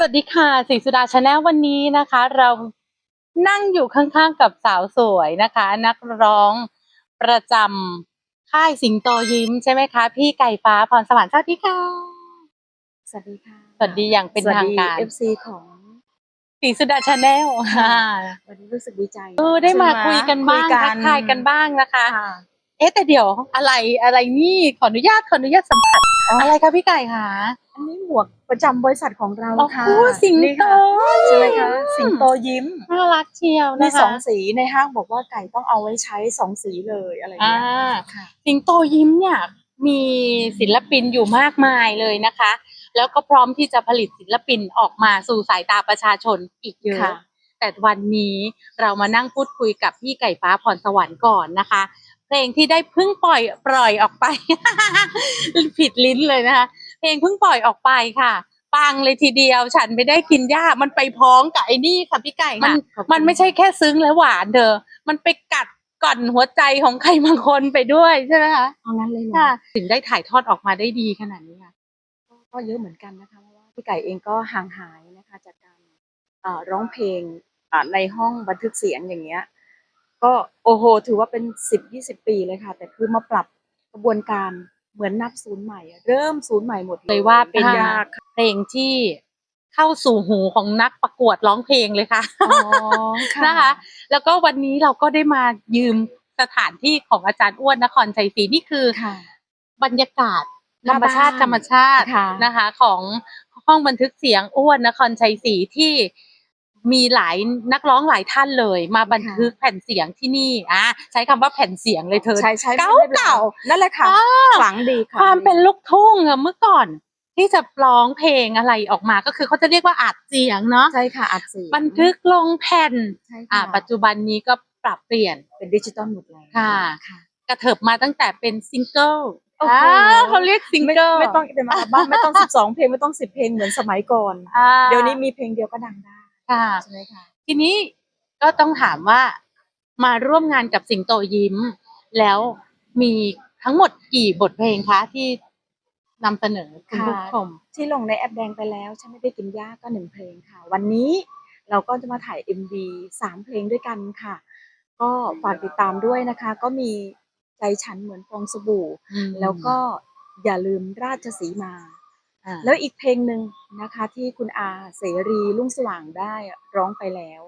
สวัสดีค่ะสิงสุดาชาแนลวันนี้นะคะ เรานั่งอยู่ข้างๆกับสาวสวยนะคะ นักร้องประจำค่ายสิงโตยิ้มใช่ไหมคะ พี่ไก่ฟ้าพรสวรรค์สวัสดีค่ะ สวัสดีค่ะสวัสดีอย่างเป็นทางการเอฟซีของสิงสุดาชาแนลค่ะวันนี้รู้สึกดีใจเออได้มาคุยกันบ้างคุทักทายกันบ้างนะคะค่ะเอ๊ะแต่เดี๋ยวอะไรอะไรนี่ขออนุญาตขออนุญาตสัมผัสอ๋อออะไรคะพี่ไก่คะอันนี้หมวก ประจำบริษัทของเราโอ้ค่ะโหสิงนี่โต ค่ะใช่ไหมคะสิงโตยิ้มน่ารักเชียวมีนะคะสองสีในห้างบอกว่าไก่ต้องเอาไว้ใช้สองสีเลยอะไรอย่างอ่าเงี้ยค่ะ สิงโตยิ้มเนี่ยมีศิลปินอยู่มากมายเลยนะคะ แล้วก็พร้อมที่จะผลิตศิลปินออกมาสู่สายตาประชาชนอีกเยอะ ค่ะ แต่วันนี้เรามานั่งพูดคุยกับพี่ไก่ฟ้าพรสวรรค์ก่อนนะคะ เพลงที่ได้เพิ่งปล่อยปล่อยออกไป ผิดลิ้นเลยนะคะ เพลงเพิ่งปล่อยออกไปค่ะ ปังเลยทีเดียวฉันไม่ได้กินหญ้ามันไปพ้องกับไอ้นี่ค่ะพี่ไก่มันขอบคุณมันไม่ใช่แค่ซึ้งและหวานเธอมันไปกัดก่อนหัวใจของใครบางคนไปด้วยใช่ไหมคะเอางั้นเลยเหรอค่ะถึงได้ถ่ายทอดออกมาได้ดีขนาดนี้ค่ะก็ก็เยอะเหมือนกันนะคะเพราะว่าพี่ไก่เองก็ห่างหายนะคะจากการเอ่อร้องเพลงอ่าในห้องบันทึกเสียงอย่างเงี้ย ก็โอ้โห ถือว่าเป็นสิบยี่สิบปีเลยค่ะ แต่คือมาปรับกระบวนการ เหมือนนับศูนย์ใหม่อะเริ่มศูนย์ใหม่หมดเลยว่าเป็นยากเพลงที่เข้าสู่หูของนักประกวดร้องเพลงเลยค่ะอ๋อค่ะนะคะ แล้วก็วันนี้เราก็ได้มายืมสถานที่ของอาจารย์อ้วนนครชัยศรีนี่คือค่ะบรรยากาศหน้ารธรมชาติบ้านธรรมชาติค่ะนะคะ ของห้องบันทึกเสียงอ้วนนครชัยศรีที่ มีหลายนักร้องหลายท่านเลย มาบันทึกแผ่นเสียงที่นี่อะใช้คำว่าแผ่นเสียงเลยเธอใช้ใช้เก่าไม่ป็นไรเก่านั่นแหละค่ะอ่าขลังดีค่ะความเป็นลูกทุ่งอะเมื่อก่อน ที่จะร้องเพลงอะไรออกมาก็คือเขาจะเรียกว่าอัดเสียงเนาะใช่ค่ะอัดเสียงบันทึกลงแผ่นใช่อ่าค่ะปัจจุบันนี้ก็ปรับเปลี่ยนเป็นดิจิตอลหมดเลยค่ะค่ะกระเถิบมาตั้งแต่เป็นซิงเกิลโอ้โหอ่าเขาเรียกซิงไม่เกิลไม่ต้องเป็นอัลบั้มไม่ต้องสิบสองเพลงไม่ต้องสิบเพลงเหมือนสมัยก่อนอ่าเดี๋ยวนี้มีเพลงเดียวก็ดังได้ ค่ะ ใช่ไหมคะทีนี้ก็ต้องถามว่ามาร่วมงานกับสิงโตยิ้ม แล้วมีทั้งหมดกี่บทเพลงคะที่นำเสนอคุณผู้ชมที่ลงในแอปแดงไปแล้วฉันไม่ได้กินยาก็หนึ่งเพลงค่ะ วันนี้เราก็จะมาถ่าย MV สามเพลงด้วยกันค่ะ ก็ฝากติดตามด้วยนะคะ ก็มีใจฉันเหมือนฟองสบู่ แล้วก็อย่าลืมราชสีมา อ่า แล้วอีกเพลงหนึ่งนะคะที่คุณอาเสรีรุ่งสว่างได้ร้องไปแล้ว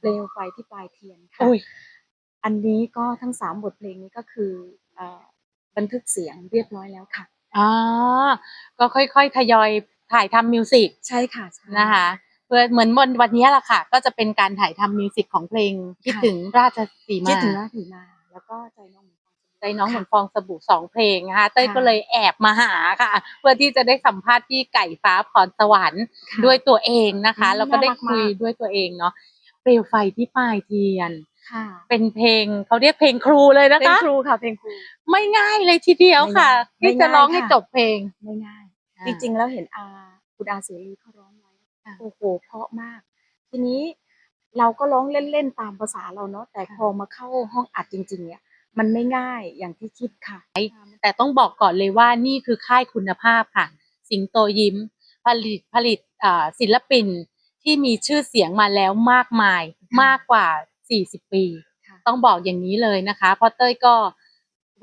เปลวไฟที่ปลายเทียนค่ะ อุ้ย อันนี้ก็ทั้งสามบทเพลงนี้ก็คือเอ่อบันทึกเสียงเรียบร้อยแล้วค่ะ อ๋อ ก็ค่อยๆ ทยอยถ่ายทำมิวสิกใช่ค่ะใช่ นะคะ เพื่อเหมือนวันวันนี้แหละค่ะ ก็จะเป็นการถ่ายทำมิวสิกของเพลงคิดถึงราชสีมา คิดถึงราชสีมา แล้วก็ใจน้องเหมือนฟองสบู่ ใจน้องเหมือนค่ะฟองสบู่สองเพลงนะคะเต้ยค่ะก็เลยแอบมาหาค่ะ เพื่อที่จะได้สัมภาษณ์ที่ไก่ฟ้าพรสวรรค์ค่ะด้วยตัวเองนะคะอืมแล้วก็ได้น่ารักคุยมากด้วยตัวเองเนาะเปลวไฟที่ปลายเทียนค่ะเป็นเพลงเขาเรียกเพลงครูเลยนะเพลงคะครูค่ะเพลงครู ไม่ง่ายเลยทีเดียวค่ะไม่ที่จะง่ายร้องให้ค่ะจบเพลงไม่ง่ายอ่าจริงๆแล้วเห็นอาคุณอาเสรีเขาร้องไว้ค่ะโอ้โหเพราะมาก ทีนี้เราก็ร้องเล่นๆตามภาษาเราเนาะแต่พอมาเข้าห้องอัดจริง ๆเนี่ย มันไม่ง่ายอย่างที่คิดค่ะ แต่ต้องบอกก่อนเลยว่านี่คือค่ายคุณภาพค่ะ สิงโตยิ้ม ผลิตผลิตอ่าศิลปินที่มีชื่อเสียงมาแล้วมากมายค่ะมากกว่า 40 ปีค่ะต้องบอกอย่างนี้เลยนะคะเพราะเต้ยก็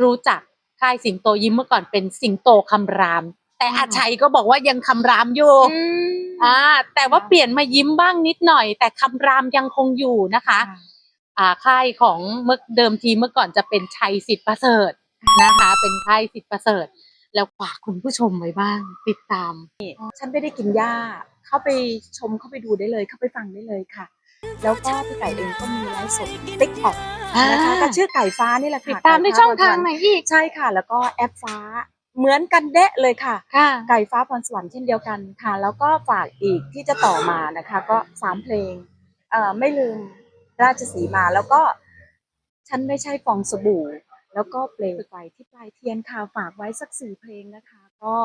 รู้จักค่ายสิงโตยิ้มเมื่อก่อนเป็นสิงโตคำราม แต่อาชัยก็บอกว่ายังคำรามอยู่อืมอ่าแต่ว่าค่ะเปลี่ยนมายิ้มบ้างนิดหน่อย แต่คำรามยังคงอยู่นะคะ อ่าค่ายของเมื่อเดิมทีเมื่อก่อนจะเป็นชัยสิทธิ์ประเสริฐนะคะ เป็นค่ายสิทธิ์ประเสริฐ แล้วฝากคุณผู้ชมไว้บ้าง ติดตาม ฉันไม่ได้กินหญ้า เข้าไปชมเข้าไปดูได้เลย เข้าไปฟังได้เลยค่ะ แล้วก็พี่ไก่เองก็มีไลฟ์สดติ๊กต็อกนะคะก็ชื่อไก่ฟ้านี่แหละค่ะติดตามในไก่ฟ้ช่องทางพรสวรรค์ไหนอีกใช่ค่ะ แล้วก็แอปฟ้าเหมือนกันเดะเลยค่ะค่ะ ไก่ฟ้าพรสวรรค์เช่นเดียวกันค่ะ แล้วก็ฝากอีกที่จะต่อมานะคะ ก็สามเพลงเอ่อไม่ลืม ราชสีมาแล้วก็ฉันไม่ใช่ฟองสบู่ แล้วก็เปลวไฟที่ปลายเทียนค่ะฝากไว้สักสี่เพลงนะคะ ก็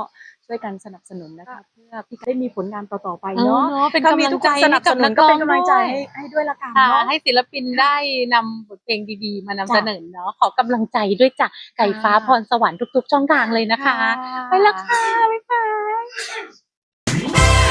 ช่วยกันสนับสนุนนะคะ เพื่อพี่ได้มีผลงานต่อๆไปเนาะเนาะเป็นถ้ากำมีลังทุกคใจนสนับสนุนก็เป็นกำลังใจให้ให้ให้ด้วยละกันค่ะเนาะให้ศิลปินได้นำบทเพลงดีๆ มานำเสนอเนาะขอกำลังใจด้วยจ้ะไก่ฟ้าพรสวรรค์ทุกๆช่องทางเลยนะคะ ไปแล้วค่ะบ๊ายบาย